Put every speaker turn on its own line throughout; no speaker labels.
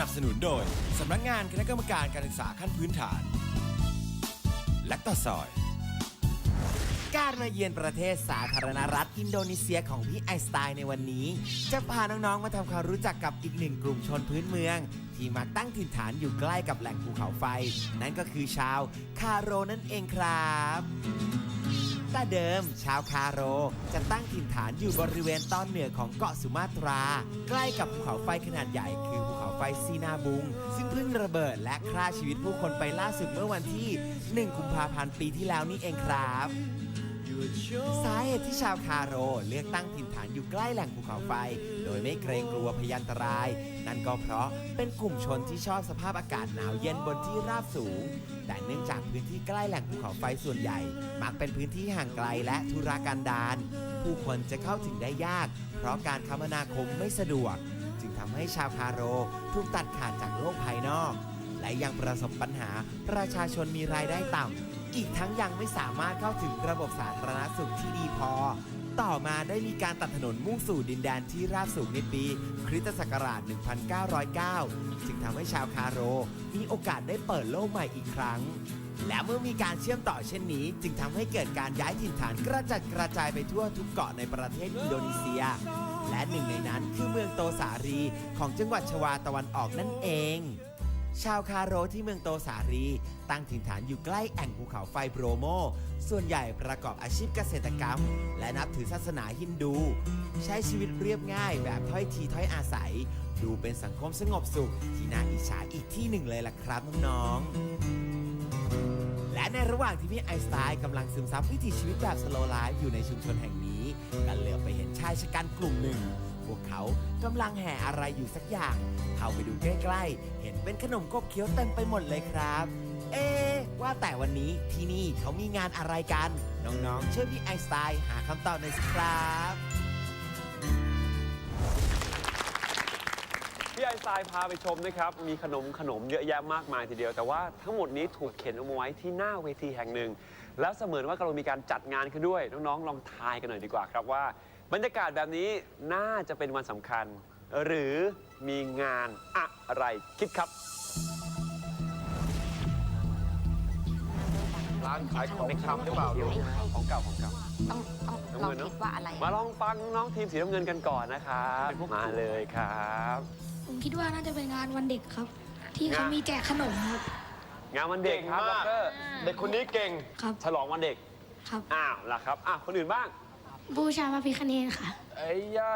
นับสนุนโดย สำนักงานคณะกรรมการการศึกษาขั้นพื้นฐาน และตาซอย
การมาเยือนประเทศสาธารณรัฐอินโดนีเซียของพี่ไอสไตน์ในวันนี้ จะพาน้องๆมาทำความรู้จักกับอีกหนึ่งกลุ่มชนพื้นเมือง ที่มาตั้งถิ่นฐานอยู่ใกล้กับแหล่งภูเขาไฟ นั่นก็คือชาวคาโรนั่นเองครับ แต่เดิมชาวคาโร จะตั้งถิ่นฐานอยู่บริเวณตอนเหนือของเกาะสุมาตรา ใกล้กับภูเขาไฟขนาดใหญ่คือภูเขาไฟซีนาบุง ซึ่งเพิ่งระเบิดและฆ่าชีวิตผู้คนไปล่าสุดเมื่อวันที่ 1 กุมภาพันธ์ปีที่แล้วนี่เองครับ สาเหตุที่ชาวคาโรเลือกตั้งถิ่นฐานอยู่ใกล้แหล่งภูเขาไฟ โดยไม่เกรงกลัวพยันตราย นั่นก็เพราะเป็นกลุ่มชนที่ชอบสภาพอากาศหนาวเย็นบนที่ราบสูง แต่เนื่องจากพื้นที่ใกล้แหล่งภูเขาไฟส่วนใหญ่ มักเป็นพื้นที่ห่างไกลและธุรกันดารผู้คนจะเข้าถึงได้ยาก เพราะการคมนาคมไม่สะดวก จึงทำให้ชาวคาโรถูกตัดขาดจากโลกภายนอก และยังประสบปัญหาประชาชนมีรายได้ต่ำ อีกทั้งยังไม่สามารถเข้าถึงระบบสาธารณสุขที่ดีพอ ต่อมาได้มีการตัดถนนมุ่งสู่ดินแดนที่ราบสูงในปี คริสตศักราช 1909 จึงทำให้ชาวคาโร มีโอกาสได้เปิดโลกใหม่อีกครั้ง และเมื่อมีการเชื่อมต่อเช่นนี้ จึงทำให้เกิดการย้ายถิ่นฐานกระจัดกระจายไปทั่วทุกเกาะในประเทศอินโดนีเซีย และหนึ่งในนั้นคือเมืองโตสารีของจังหวัดชวาตะวันออกนั่นเอง ชาวคาโรที่เมืองโตสารี ตั้งถิ่นฐานอยู่ใกล้แอ่งภูเขาไฟโบรโม ส่วนใหญ่ประกอบอาชีพเกษตรกรรม และนับถือศาสนาฮินดู ใช้ชีวิตเรียบง่ายแบบถ้อยทีถ้อยอาศัย ดูเป็นสังคมสงบสุข ที่น่าอิจฉาอีกที่หนึ่งเลยล่ะครับน้องๆและในระหว่างที่พี่ไอสไตน์กำลังซึมซับวิถีชีวิตแบบสโลไลฟ์อยู่ในชุมชนแห่งนี้ก็เหลือไปเห็นชายชะกันกลุ่มหนึ่ง พวกเขากำลังแห่อะไรอยู่สักอย่าง เข้าไปดูใกล้ๆ เห็นเป็นขนมกบเคี้ยวเต็มไปหมดเลยครับ เอ๊ว่าแต่วันนี้ที่นี่เขามีงานอะไรกัน น้องๆ ช่วยพี่ไอสไตน์หาคำตอบหน่อยสิครับ
พี่ไอสไตน์พาไปชมนะครับ มีขนมขนมเยอะแยะมากมายทีเดียว แต่ว่าทั้งหมดนี้ถูกเข็นเอาไว้ที่หน้าเวทีแห่งหนึ่ง แล้วเสมือนว่ากำลังมีการจัดงานขึ้นด้วย น้องๆ ลองทายกันหน่อยดีกว่าครับว่า บรรยากาศแบบนี้น่าจะเป็นวันสำคัญ หรือมีงานอะไรคิดครับ
ร้านขายของชำหรือเปล่าลูก
ของเก่าของเก่า
ต้องต้องลองคิดว่าอะไร
มาลองฟังน้องทีมสีน้ำเงินกันก่อนนะครับ มาเลยครับ
ผมคิดว่าน่าจะเป็นงานวันเด็กครับ ที่เขามีแจกขนมครับ
งานวันเด็กครับ
เก่งมาก
ดร
เด็กคนนี้เก่ง
ครับ
ฉลองวันเด็ก
ครับ
อ้าวล่ะครับ อะคนอื่นบ้าง
บูชาพระพิคเนตค่ะ
ไอ้ยา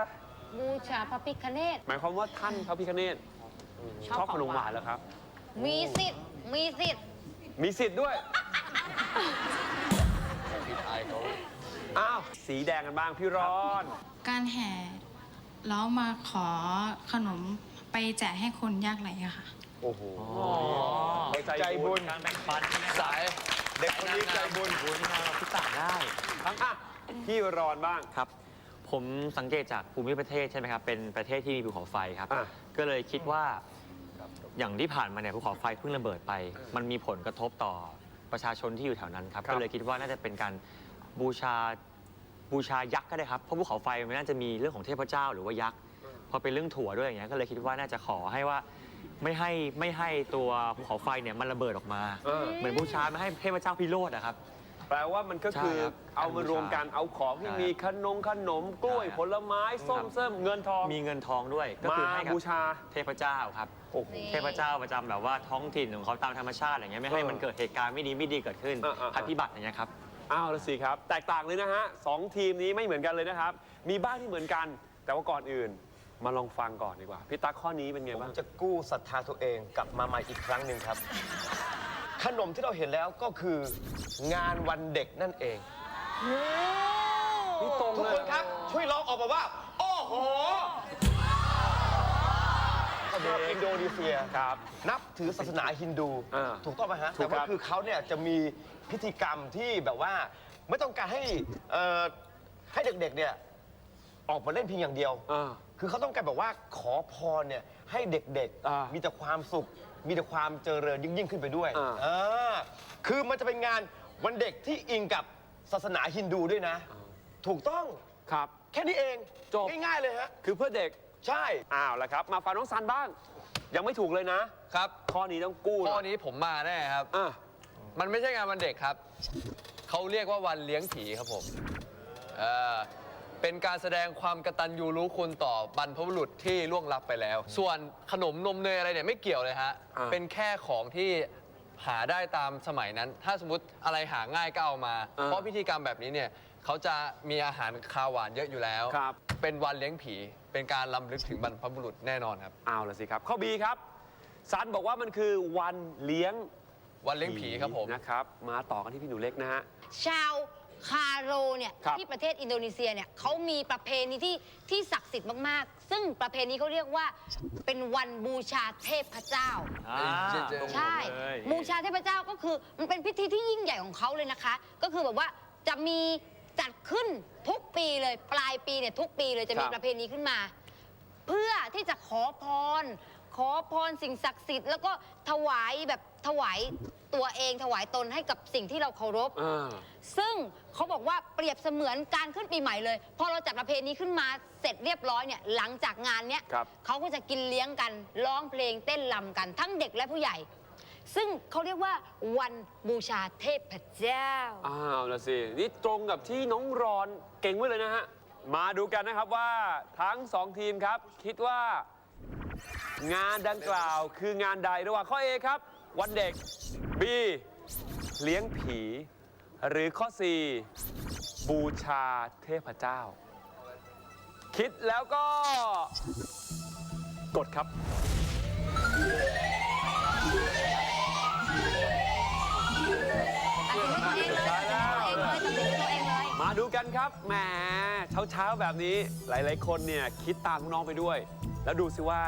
บูชาพระพิคเนต
หมายความว่าท่านพระพิคเนตชอบขนมหวานแล้วครับ
มีสิทธิ์ มีสิทธิ์
มีสิทธิ์ด้วยอ้าวสีแดงกันบ้างพี่ร้อน
การแห่แล้วมาขอขนมไปแจกให้คนยากไร้อะค่ะ
โอ้โห
ใจบุญ
การแบ่งปันสาย เด็กคนนี้ใจบุญ
ทุกต่างได้
ทั้งอะ พี่ร้อนบ้าง
ครับ ผมสังเกตจากภูมิประเทศใช่ไหมครับ เป็นประเทศที่มีภูเขาไฟครับ
อะ
ก็เลยคิดว่าอย่างที่ผ่านมาเนี่ยภูเขาไฟเพิ่งระเบิดไป มันมีผลกระทบต่อประชาชนที่อยู่แถวนั้นครับ ก็เลยคิดว่าน่าจะเป็นการบูชาบูชายักษ์ก็ได้ครับ เพราะภูเขาไฟมันน่าจะมีเรื่องของเทพเจ้าหรือว่ายักษ์ พอเป็นเรื่องถั่วด้วยอย่างเงี้ย ก็เลยคิดว่าน่าจะขอให้ว่าไม่ให้ไม่ให้ตัวภูเขาไฟเนี่ยมันระเบิดออกมา
เออ
เหมือนบูชาไม่ให้เทพเจ้าพิโรธอะครับ
แปลว่ามันก็คือ
ใช่ครับ
เอามารวมกันเอาของที่
ใช่
มีขนมขนมกล้วย
ใช่ครับ
ผลไม้ส้มเส้มเงินทอง
มีเงินทองด้วยก็
มา
คือให้กับ
บูชา
เทพเจ้าครับ
โอ้โห
เทพเจ้าประจำแบบว่าท้องถิ่นของเขาตามธรรมชาติอะไรเงี้ยไม่ให้
เออ
มันเกิดเหตุการณ์ไม่ดีไม่ดีเกิดขึ้น
อ่าอ่าอ่า
ภัยพิบัติอย่างเงี้ยครับ
อ้าวแล้วสิครับ แตกต่างเลยนะฮะสองทีมนี้ไม่เหมือนกันเลยนะครับ มีบ้างที่เหมือนกัน แต่ว่าก่อนอื่น มาลองฟังก่อนดีกว่าพี่ตั๊กข้อนี้เป็นไง
ผม
บ้าง
จะกู้ศรัทธาตัวเองกลับมาใหม่อีกครั้งหนึ่งครับ ขนมที่เราเห็นแล้วก็คืองานวันเด็กนั่นเอง
พี่ตรง
ทุก
เล
ค
ย
นครับช่วยร้องออกมาว่า โอ้โหชาวอินโดนีเซีย
ครับ
นับถือศาสนาฮินดู
อ่า
ถูกต้องไหมฮะ
ถู
แต่
กครั
ว่า
บ
คือเขาเนี่ยจะมีพิธีกรรมที่แบบว่า ไม่ต้องการให้เอ่อให้เด็กๆเนี่ยออกมาเล่นเพียงอย่างเดียว
อ่า
คือเขาต้องการแบบว่าขอพรเนี่ยให้เด็ก
อ่ามี
มีแต่ความสุข มีแต่ความเจริญยิ่งยิ่งขึ้นไปด้วย
อ่า
อ่าคือมันจะเป็นงานวันเด็กที่อิงกับศาสนาฮินดูด้วยนะ ถูกต้อง
ครับ
แค่นี้เอง
จบ
ง่ายๆเลยฮะ
คือเพื่อเด็ก
ใช่
อ้าวแล้วครับ มาฟังน้องซันบ้าง ยังไม่ถูกเลยนะ
ครับ
ข้อนี้ต้องกู้
ข้อ
หย
นี้ผมมาแน่ครับ
อะ
มันไม่ใช่งานวันเด็กครับ เขาเรียกว่าวันเลี้ยงผีครับผมเออ เป็นการแสดงความกตัญญูรู้คุณต่อบรรพบุรุษที่ล่วงลับไปแล้ว ส่วนขนมนมเนยอะไรเนี่ยไม่เกี่ยวเลยฮะ
อ่า
เป็นแค่ของที่หาได้ตามสมัยนั้น ถ้าสมมติอะไรหาง่ายก็เอามา เพราะพิธีกรรมแบบนี้เนี่ยเขาจะมีอาหารคาวหวานเยอะอยู่แล้ว
ครับ
เป็นวันเลี้ยงผี เป็นการลำลึกถึงบรรพบุรุษแน่นอนครับ
เอาละสิครับ ข้อ B ครับ ซันบอกว่ามันคือวันเลี้ยง
วันเลี้ยงผีครับผม
นะครับ มาต่อกันที่พี่หนูเล็กนะฮะ
ชาว คาโรเนี่ย
ครับ
ที่ประเทศอินโดนีเซียเนี่ยเขามีประเพณีที่ที่ศักดิ์สิทธิ์มากๆ ซึ่งประเพณีเขาเรียกว่าเป็นวันบูชาเทพเจ้า
อ่า
เจ๊เจ๊
ใช่
เลย
บูชาเทพเจ้าก็คือมันเป็นพิธีที่ยิ่งใหญ่ของเขาเลยนะคะ ก็คือแบบว่าจะมีจัดขึ้นทุกปีเลยปลายปีเนี่ยทุกปีเลยจะมี
ครับ
ประเพณีขึ้นมา เพื่อที่จะขอพร ขอพรสิ่งศักดิ์สิทธิ์แล้วก็ถวายแบบถวาย ตัวเองถวายตนให้กับสิ่งที่เราเคารพ
อ่า
ซึ่งเขาบอกว่าเปรียบเสมือนการขึ้นปีใหม่เลย พอเราจัดประเพณีขึ้นมาเสร็จเรียบร้อยเนี่ยหลังจากงานเนี้ย
ครับ
เขาก็จะกินเลี้ยงกันร้องเพลงเต้นรำกัน ทั้งเด็กและผู้ใหญ่ ซึ่งเขาเรียกว่าวันบูชาเทพเจ้า
อ้าวละสิ นี่ตรงกับที่น้องรอนเก่งไว้เลยนะฮะ มาดูกันนะครับว่าทั้งสองทีมครับ คิดว่า งานดังกล่าวคืองานใดระหว่างข้อ A ครับ วันเด็ก B เลี้ยงผี หรือข้อ C บูชาเทพเจ้า คิดแล้วก็ กดครับ
ตัดสินด้วยตัวเองเลยตัดสินด้วยตัวเองเลย
มาดูกันครับแหมเช้าๆแบบนี้หลายๆคนเนี่ยคิดตามน้องๆไปด้วย แล้วดูสิว่า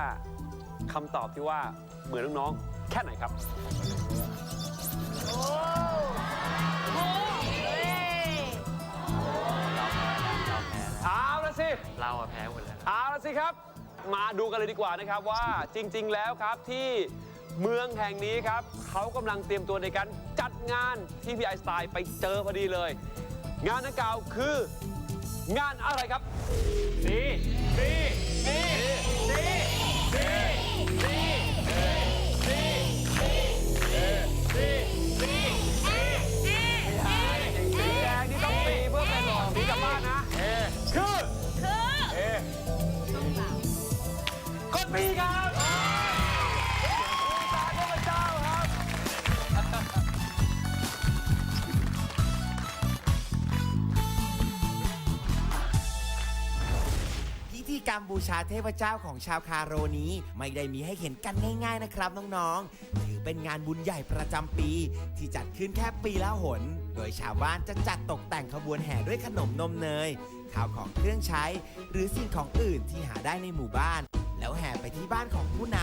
คำตอบที่ว่า เหมือนน้องๆแค่ไหนครับ เอาละสิ
เราอะแพ้หมดแล้ว
เอาละสิครับ มาดูกันเลยดีกว่านะครับว่าจริง ๆ แล้วครับที่เมืองแห่งนี้ครับเขากำลังเตรียมตัวในการจัดงานที่พี่ไอน์สไตล์ไปเจอพอดีเลย งานดังกล่าวคือ งานอะไรครับ
สี
กรร
มบูชาเทพเจ้าของชาวคาโรนี้ ไม่ได้มีให้เห็นกันง่าย ๆนะครับน้องๆ ถือเป็นงานบุญใหญ่ประจำปี ที่จัดขึ้นแค่ปีละหน โดยชาวบ้านจะจัดตกแต่งขบวนแห่ด้วยขนมนมเนย ข้าวของเครื่องใช้ หรือสิ่งของอื่นที่หาได้ในหมู่บ้าน แล้วแห่ไปที่บ้านของผู้น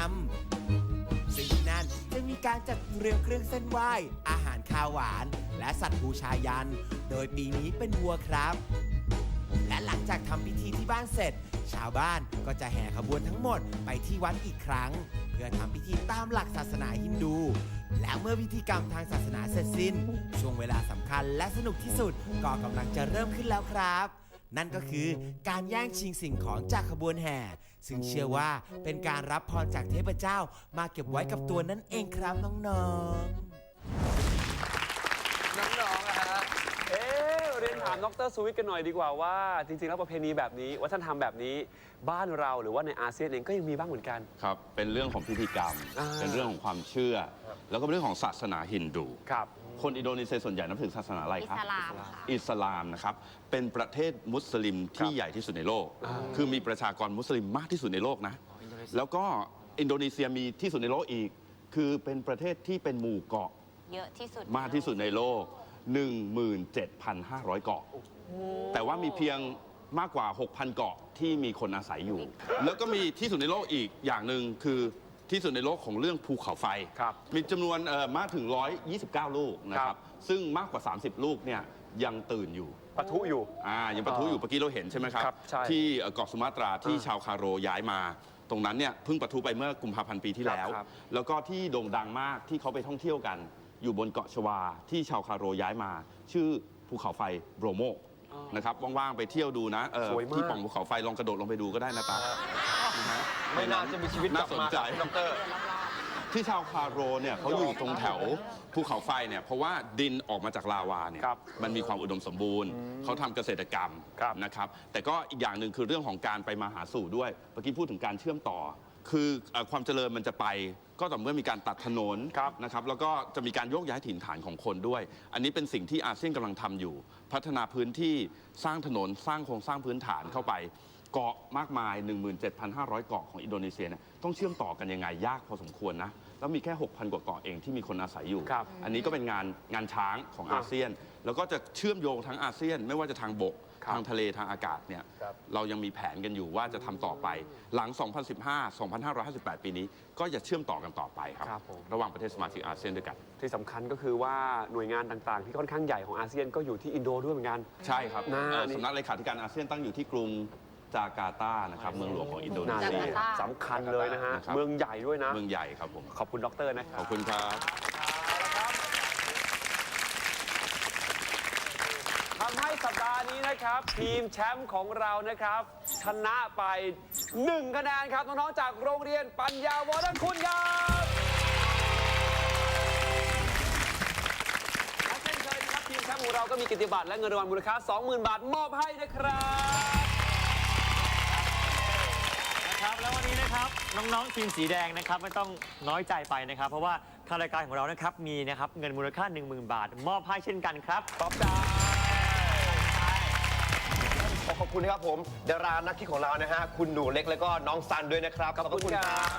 ำซึ่งที่นั่นจะมีการจัดเรียมเครื่องเส้นไหว้ อาหารคาวหวาน และสัตว์บูชายัน โดยปีนี้เป็นวัวครับ และหลังจากทำพิธีที่บ้านเสร็จ ชาวบ้านก็จะแห่ขบวนทั้งหมดไปที่วัดอีกครั้ง เพื่อทำพิธีตามหลักศาสนาฮินดู และเมื่อพิธีกรรมทางศาสนาเสร็จสิ้น ช่วงเวลาสำคัญและสนุกที่สุดก็กำลังจะเริ่มขึ้นแล้วครับ นั่นก็คือการแย่งชิงสิ่งของจากขบวนแห่ ซึ่งเชื่อว่าเป็นการรับพรจากเทพเจ้ามาเก็บไว้กับตัวนั่นเองครับน้องๆ
น้องๆอะฮะ
เอ๊ะเรียนถามดรสวิทย์กันหน่อยดีกว่าว่า จริงๆ แล้วประเพณีแบบนี้ วัฒนธรรมแบบนี้ บ้านเราหรือว่าในอาเซียนเองก็ยังมีบ้างเหมือนกัน
ครับ เป็นเรื่องของพิธีกรรม
อ่า
เป็นเรื่องของความเชื่อ แล้วก็เป็นเรื่องของศาสนาฮินดู
ครับ
คนอินโดนีเซียส่วนใหญ่นับถือศาสนาอะไร
อิ
ครับ
สลามค่ะ
อิสลามนะครับ เป็นประเทศมุสลิมที่ใหญ่ที่สุดในโลก คือมีประชากรมุสลิมมากที่สุดในโลกนะ แล้วก็อินโดนีเซียมีที่สุดในโลกอีก คือเป็นประเทศที่เป็นหมู่เกาะ
เยอะที่สุด
มากที่สุดในโลก 17,500 เกาะ แต่ว่ามีเพียงมากกว่า 6,000 เกาะที่มีคนอาศัยอยู่ แล้วก็มีที่สุดในโลกอีกอย่างหนึ่งคือที่สุดในโลกของเรื่องภูเขาไฟ
ครับ
มีจำนวนเอ่อมากถึง 129 ลูกนะค
ครั
รับ
บ
ซึ่งมากกว่า 30 ลูกเนี่ยยังตื่นอยู่
ปะทุอยู่
อ่ายังประทุอยู่เมื่อกี้เราเห็นใช่ไหมครับ
ครับใช่
ที่เอ่อเกาะสุมาตราที่
อ่า
ชาวคาโรย้ายมา ตรงนั้นเนี่ยเพิ่งประทุไปเมื่อกุมภาพันธ์ปีที่แล้ว
ครับ
แล้วก็ที่โด่งดังมากที่เขาไปท่องเที่ยวกัน อยู่บนเกาะชวาที่ชาวคาโรย้ายมา ชื่อภูเขาไฟโบรโม
อ๋อ
นะครับว่างๆไปเที่ยวดูนะเออ
สวยมาก
ที่ปล่องภูเขาไฟลองกระโดดลงไปดูก็ได้นะตานะฮะ
ไม่น่าจะมีชีวิตก
น่า
ลับ
สน
มา
ใจ
ครับดอกเตอร
ที่ชาวคาโรเนี่ยเขาอยู่ตรงแถวภูเขาไฟเนี่ยเพราะว่าดินออกมาจากลาวาเนี่ย
ครับ
มันมีความอุดมสมบูรณ์ เขาทำเกษตรกรรม
ครับ
นะครับ แต่ก็อีกอย่างหนึ่งคือเรื่องของการไปมาหาสู่ด้วยเมื่อกี้พูดถึงการเชื่อมต่อ คือเอ่อความเจริญมันจะไป ก็ต่อเมื่อมีการตัดถนน
ครับ
นะครับแล้วก็จะมีการโยกย้ายถิ่นฐานของคนด้วย อันนี้เป็นสิ่งที่อาเซียนกำลังทำอยู่ พัฒนาพื้นที่สร้างถนนสร้างโครงสร้างพื้นฐานเข้าไป เกาะมากมาย 17,500 เกาะของอินโดนีเซียเนี่ยต้องเชื่อมต่อกันยังไงยากพอสมควรนะแล้วมีแค่ 6,000 กว่าเกาะเองที่มีคนอาศัยอยู่
ครับ
อันนี้ก็เป็นงานงานช้างของ
อะ
อาเซียน แล้วก็จะเชื่อมโยงทั้งอาเซียนไม่ว่าจะทางบก
ครับ
ทางทะเลทางอากาศเนี่ย
ครับ
เรายังมีแผนกันอยู่ว่าจะทำต่อไป หลัง 2015 2558 ปีนี้ ก็จะเชื่อมต่อกันต่อไปครับ
ครับผม
ระหว่างประเทศสมาชิกอาเซียนด้วยกัน
ที่สำคัญก็คือว่าหน่วยงานต่างๆ ที่ค่อนข้างใหญ่ของอาเซียนก็อยู่ที่อินโดด้วยเหมือนกัน
ใช่ครับ
น่า
เอ่อ
นี่
สำนักเลขาธิการอาเซียนตั้งอยู่ที่กรุงจาการ์ตานะครับเมืองหลวงของอินโดนี
น่า
เซี
ดี
ย
จาการ์ตา
สำคัญเลยนะฮะ
นะครับ
เมืองใหญ่ด้วยนะ
เมืองใหญ่ครับผม
ขอบคุณดรนะครั
ข
บ
อบคุณครับ
ทำให้ สัปดาห์นี้นะครับ ทีมแชมป์ของเรานะครับชนะไป1คะแนนครับน้องๆจากโรงเรียนปัญญาวรคุณครับและเช่นเคยนะครับทีมแชมป์ของเราก็มีกิตติบัตรและเงินรางวัลมูลค่า 20,000 บาทมอบให้นะครับ
นะครับแล้ววันนี้นะครับน้องๆทีมสีแดงนะครับไม่ต้องน้อยใจไปนะครับ เพราะว่าทางรายการของเรานะครับมีนะครับเงินมูลค่า 10,000 บาท มอบให้เช่นกันครับ
ขอบใจ
ข อขอบคุณนะครับผมดารานักคิดของเรานะฮะคุณหนูเล็กแล้วก็น้องซันด้วยนะครับ
ขอบคุณครับ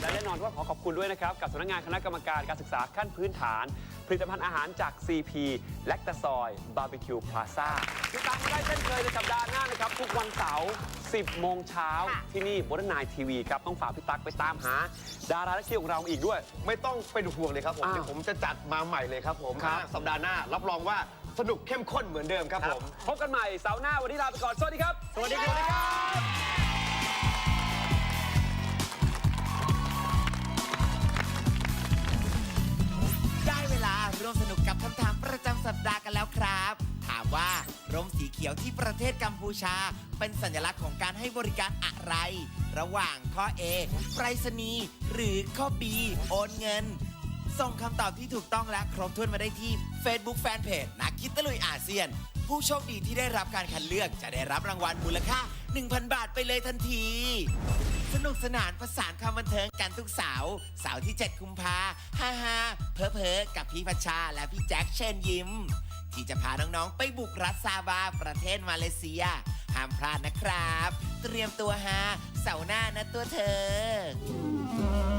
และแน่นอนว่าขอขอบคุณด้วยนะครับ กับสำนักงานคณะกรรมการการศึกษาขั้นพื้นฐาน ผลิตภัณฑ์อาหารจาก CP แลคตาซอยบาร์บีคิวพลาซ่าติดตามมาได้เช่นเคยในสัปดาห์หน้านะครับ ทุกวันเสาร์ 10 โมงเช้า
ค่ะ
ที่นี่บนนายทีวีครับ ต้องฝากพี่ตั๊กไปตามหา ดาราและคิวของเราอีกด้วย
ไม่ต้องเป็นห่วงเลยครับผม
อ้าว
เดี๋ยวผมจะจัดมาใหม่เลยครับผม
ครับ
สัปดาห์หน้ารับรองว่า สนุกเข้มข้นเหมือนเดิมครับผม
พบกันใหม่เสาร์หน้าวันนี้ลาไปก่อน สวัสดีครับ สวัสดีครับ
ได้เวลาร่วมสนุกกับคำถามประจำสัปดาห์กันแล้วครับ ถามว่าร่มสีเขียวที่ประเทศกัมพูชา เป็นสัญลักษณ์ของการให้บริการอะไร ระหว่างข้อ A ไปรษณีย์หรือข้อ B โอนเงิน ส่งคำตอบที่ถูกต้องและครบถ้วนมาได้ที่ Facebook Fanpage นักคิดตะลุยอาเซียน ผู้โชคดีที่ได้รับการคัดเลือกจะได้รับรางวัลมูลค่า 1,000 บาทไปเลยทันที สนุกสนานประสานความบันเทิงกันทุกเสาร์เสาร์ที่ 7 กุมภาฮ่าฮ่าเพอเพอกับพี่พัชชาและพี่แจ็คเชิญยิ้ม ที่จะพาน้องๆ ไปบุกรัฐซาบาประเทศมาเลเซีย ห้ามพลาดนะครับ เตรียมตัวฮาเสาร์หน้านะตัวเธอ